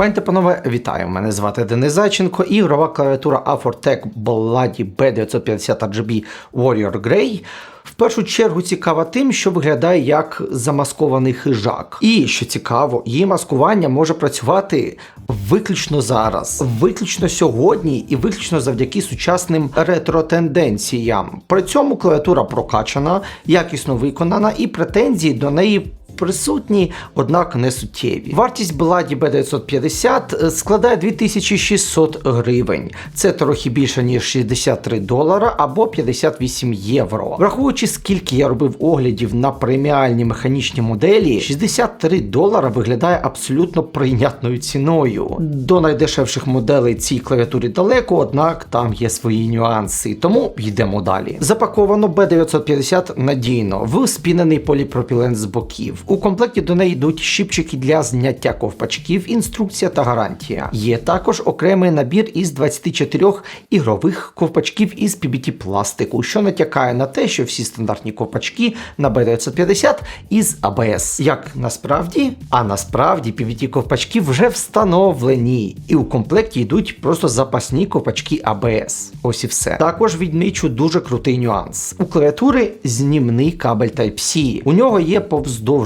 Пані та панове, вітаю! Мене звати Денис Зайченко і ігрова клавіатура Afortec Bloody B950 RGB Warrior Grey. В першу чергу цікава тим, що виглядає як замаскований хижак. І що цікаво, її маскування може працювати виключно зараз, виключно сьогодні і виключно завдяки сучасним ретро-тенденціям. При цьому клавіатура прокачана, якісно виконана, і претензії до неї присутні, однак не суттєві. Вартість Бладі B950 складає 2600 гривень. Це трохи більше ніж 63 долара або 58 євро. Враховуючи, скільки я робив оглядів на преміальні механічні моделі, 63 долара виглядає абсолютно прийнятною ціною. До найдешевших моделей цій клавіатурі далеко, однак там є свої нюанси. Тому йдемо далі. Запаковано B950 надійно в спінений поліпропілен з боків. У комплекті до неї йдуть щипчики для зняття ковпачків, інструкція та гарантія. Є також окремий набір із 24 ігрових ковпачків із PBT пластику, що натякає на те, що всі стандартні ковпачки на B950 із ABS. Як насправді, а насправді PBT ковпачки вже встановлені, і у комплекті йдуть просто запасні ковпачки ABS. Ось і все. Також відмічу дуже крутий нюанс. У клавіатури знімний кабель Type-C. У нього є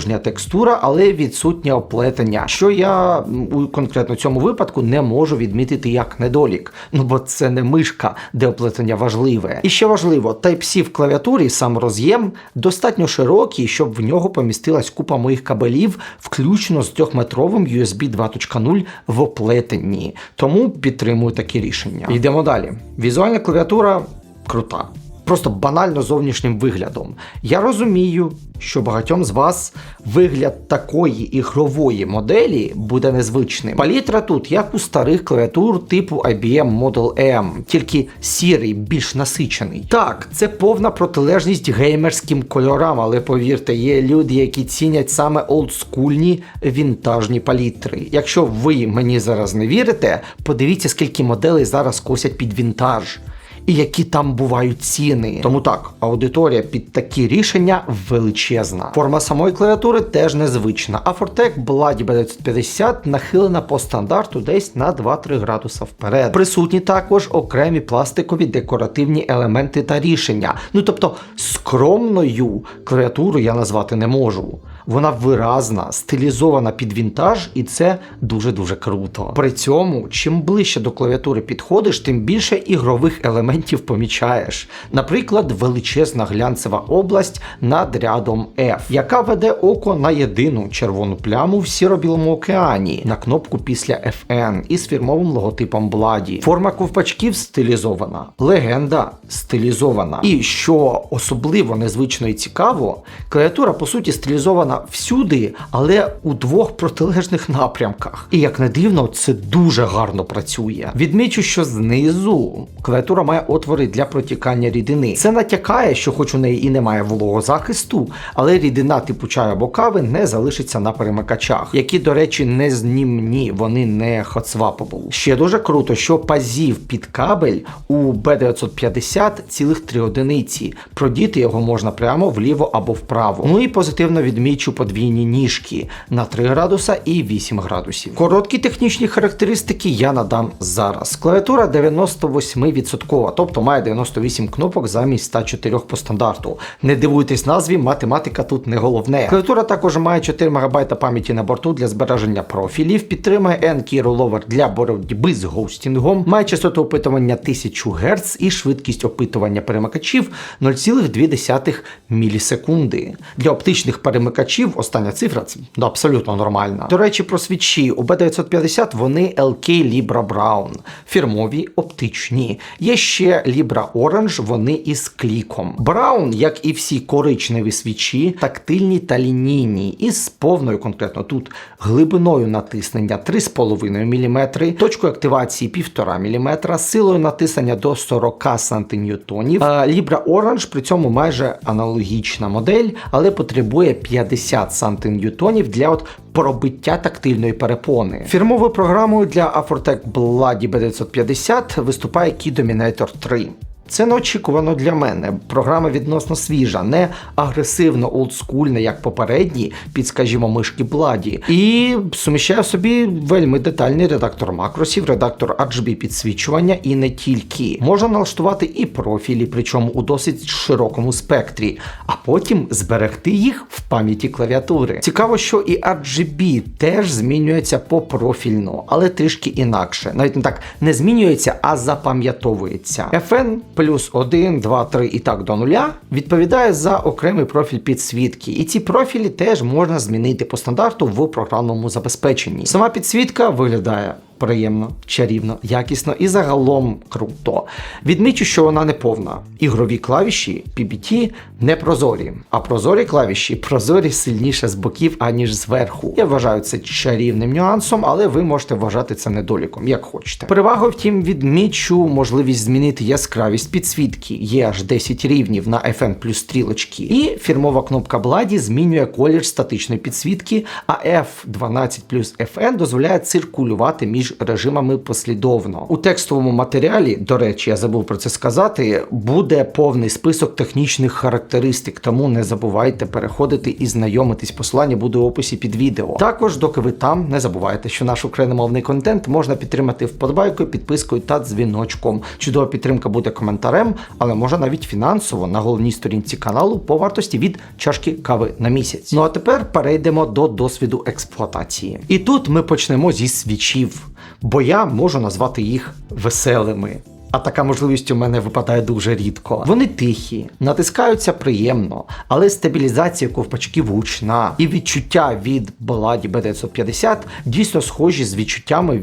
повздовжня текстура, але відсутнє оплетення, що я у конкретно цьому випадку не можу відмітити як недолік. Ну бо це не мишка, де оплетення важливе. І ще важливо, Type-C в клавіатурі сам роз'єм достатньо широкий, щоб в нього помістилась купа моїх кабелів, включно з 3-метровим USB 2.0 в оплетенні. Тому підтримую такі рішення. Йдемо далі. Візуальна клавіатура крута. Просто банально зовнішнім виглядом. Я розумію, що багатьом з вас вигляд такої ігрової моделі буде незвичним. Палітра тут, як у старих клавіатур типу IBM Model M, тільки сірий, більш насичений. Так, це повна протилежність геймерським кольорам, але повірте, є люди, які цінять саме олдскульні вінтажні палітри. Якщо ви мені зараз не вірите, подивіться, скільки моделей зараз косять під вінтаж і які там бувають ціни. Тому так, аудиторія під такі рішення величезна. Форма самої клавіатури теж незвична. А Fortec Bloody B950 нахилена по стандарту десь на 2-3 градуса вперед. Присутні також окремі пластикові декоративні елементи та рішення. Ну тобто скромною клавіатуру я назвати не можу. Вона виразна, стилізована під вінтаж, і це дуже-дуже круто. При цьому, чим ближче до клавіатури підходиш, тим більше ігрових елементів помічаєш. Наприклад, величезна глянцева область над рядом F, яка веде око на єдину червону пляму в сіро-білому океані, на кнопку після FN із фірмовим логотипом Бладі. Форма ковпачків стилізована, легенда стилізована. І що особливо незвично і цікаво, клавіатура по суті стилізована всюди, але у двох протилежних напрямках. І як не дивно, це дуже гарно працює. Відмічу, що знизу клавіатура має отвори для протікання рідини. Це натякає, що хоч у неї і немає вологозахисту, але рідина типу чаю або кави не залишиться на перемикачах, які, до речі, не знімні, вони не hot-swappable. Ще дуже круто, що пазів під кабель у B950 цілих 3 одиниці. Продіти його можна прямо вліво або вправо. Ну і позитивно відмічу подвійні ніжки на 3 градуса і 8 градусів. Короткі технічні характеристики я надам зараз. Клавіатура 98%, тобто має 98 кнопок замість 104 по стандарту. Не дивуйтесь назві, математика тут не головне. Клавіатура також має 4 МБ пам'яті на борту для збереження профілів, підтримує N-Key Rollover для боротьби з гоустінгом, має частоту опитування 1000 Гц і швидкість опитування перемикачів 0,2 мілісекунди. Для оптичних перемикачів остання цифра це ну, абсолютно нормальна. До речі, про свічі у B950 вони LK Libra Brown, фірмові оптичні. Є ще Libra Orange, вони із кліком. Brown, як і всі коричневі свічі, тактильні та лінійні, із повною конкретно тут глибиною натиснення 3,5 мм, точкою активації 1,5 мм, силою натиснення до 40 сантиметрів. Libra Orange при цьому майже аналогічна модель, але потребує 50 сантиньютонів для от пробиття тактильної перепони. Фірмовою програмою для Afortec Bloody B950 виступає Key Dominator 3. Це неочікувано для мене. Програма відносно свіжа, не агресивно олдскульна, як попередні, під, скажімо, мишки Бладі. І суміщає в собі вельми детальний редактор макросів, редактор RGB підсвічування і не тільки. Можна налаштувати і профілі, причому у досить широкому спектрі, а потім зберегти їх в пам'яті клавіатури. Цікаво, що і RGB теж змінюється попрофільно, але трішки інакше. Навіть не так не змінюється, а запам'ятовується. FN плюс 1, 2, 3 і так до нуля відповідає за окремий профіль підсвітки. І ці профілі теж можна змінити по стандарту в програмному забезпеченні. Сама підсвітка виглядає. Приємно, чарівно, якісно і загалом круто. Відмічу, що вона не повна. Ігрові клавіші PBT не прозорі, а прозорі клавіші прозорі сильніше з боків, аніж зверху. Я вважаю це чарівним нюансом, але ви можете вважати це недоліком, як хочете. Перевагою, втім, відмічу можливість змінити яскравість підсвітки. Є аж 10 рівнів на FN плюс стрілочки. І фірмова кнопка Бладі змінює колір статичної підсвітки, а F12 плюс FN дозволяє циркулювати між режимами послідовно. У текстовому матеріалі, до речі, я забув про це сказати, буде повний список технічних характеристик, тому не забувайте переходити і знайомитись. Посилання буде у описі під відео. Також, доки ви там, не забувайте, що наш україномовний контент можна підтримати вподобайкою, підпискою та дзвіночком. Чудова підтримка буде коментарем, але може навіть фінансово на головній сторінці каналу по вартості від чашки кави на місяць. Ну а тепер перейдемо до досвіду експлуатації. І тут ми почнемо зі свічів бо я можу назвати їх веселими. А така можливість у мене випадає дуже рідко. Вони тихі, натискаються приємно, але стабілізація ковпачків гучна. І відчуття від Баладі B950 дійсно схожі з відчуттями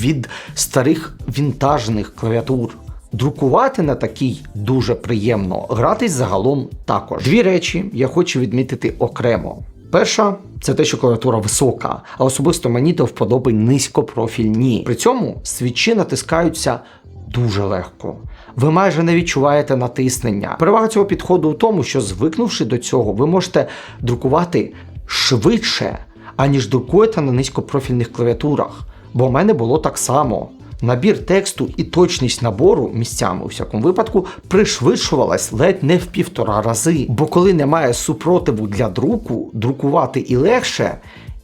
від старих вінтажних клавіатур. Друкувати на такій дуже приємно, гратись загалом також. Дві речі я хочу відмітити окремо. Перша це те, що клавіатура висока, а особисто мені до вподоби низькопрофільні. При цьому свічі натискаються дуже легко. Ви майже не відчуваєте натиснення. Перевага цього підходу у тому, що звикнувши до цього, ви можете друкувати швидше, аніж друкуєте на низькопрофільних клавіатурах. Бо в мене було так само. Набір тексту і точність набору місцями у всякому випадку пришвидшувалась ледь не в півтора рази. Бо коли немає супротиву для друку, друкувати і легше.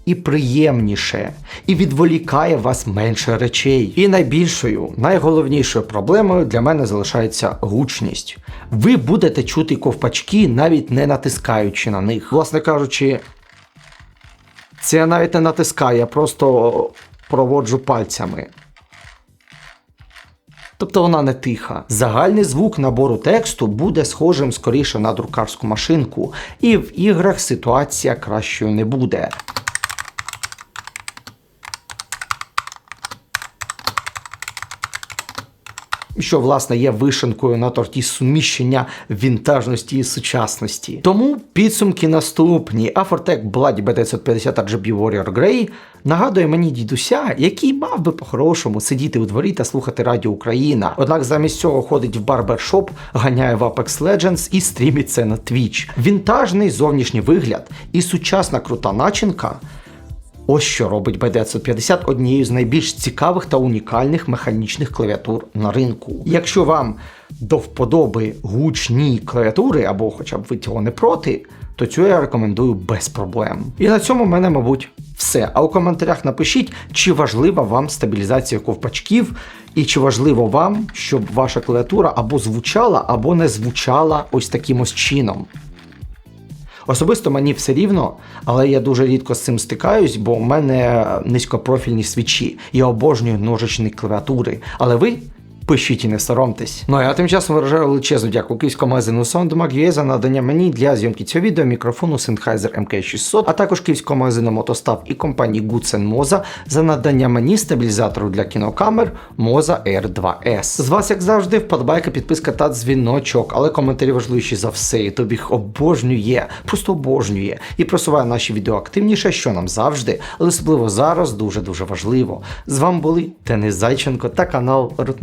І приємніше, і відволікає вас менше речей. І найбільшою, найголовнішою проблемою для мене залишається гучність. Ви будете чути ковпачки, навіть не натискаючи на них. Власне кажучи, це я навіть не натискаю, я просто проводжу пальцями. Тобто вона не тиха. Загальний звук набору тексту буде схожим скоріше на друкарську машинку, і в іграх ситуація кращою не буде. Що власне є вишенкою на торті суміщення вінтажності і сучасності. Тому підсумки наступні. Afortec Bloody B950 RGB Warrior Grey нагадує мені дідуся, який мав би по-хорошому сидіти у дворі та слухати Радіо Україна. Однак замість цього ходить в барбершоп, ганяє в Apex Legends і стрімить це на Twitch. Вінтажний зовнішній вигляд і сучасна крута начинка. Ось що робить B950 однією з найбільш цікавих та унікальних механічних клавіатур на ринку. Якщо вам до вподоби гучні клавіатури, або хоча б ви цього не проти, то цю я рекомендую без проблем. І на цьому в мене, мабуть, все. А у коментарях напишіть, чи важлива вам стабілізація ковпачків, і чи важливо вам, щоб ваша клавіатура або звучала, або не звучала ось таким ось чином. Особисто мені все рівно, але я дуже рідко з цим стикаюсь, бо в мене низькопрофільні свічі. Я обожнюю ножичні клавіатури. Але ви Пишіть і не соромтесь. Ну а я тим часом виражаю величезну дякую київському магазину SoundMag.ua за надання мені для зйомки цього відео мікрофону Sennheiser MK600, а також київському магазину Мотостав і компанії Goodsen Moza за надання мені стабілізатору для кінокамер Moza R2S. З вас, як завжди, вподобайка, підписка та дзвіночок, але коментарі важливіші за все. І тобі їх обожнює, просто обожнює і просуває наші відео активніше, що нам завжди, але особливо зараз дуже-дуже важливо. З вами були Денис Зайченко та канал Root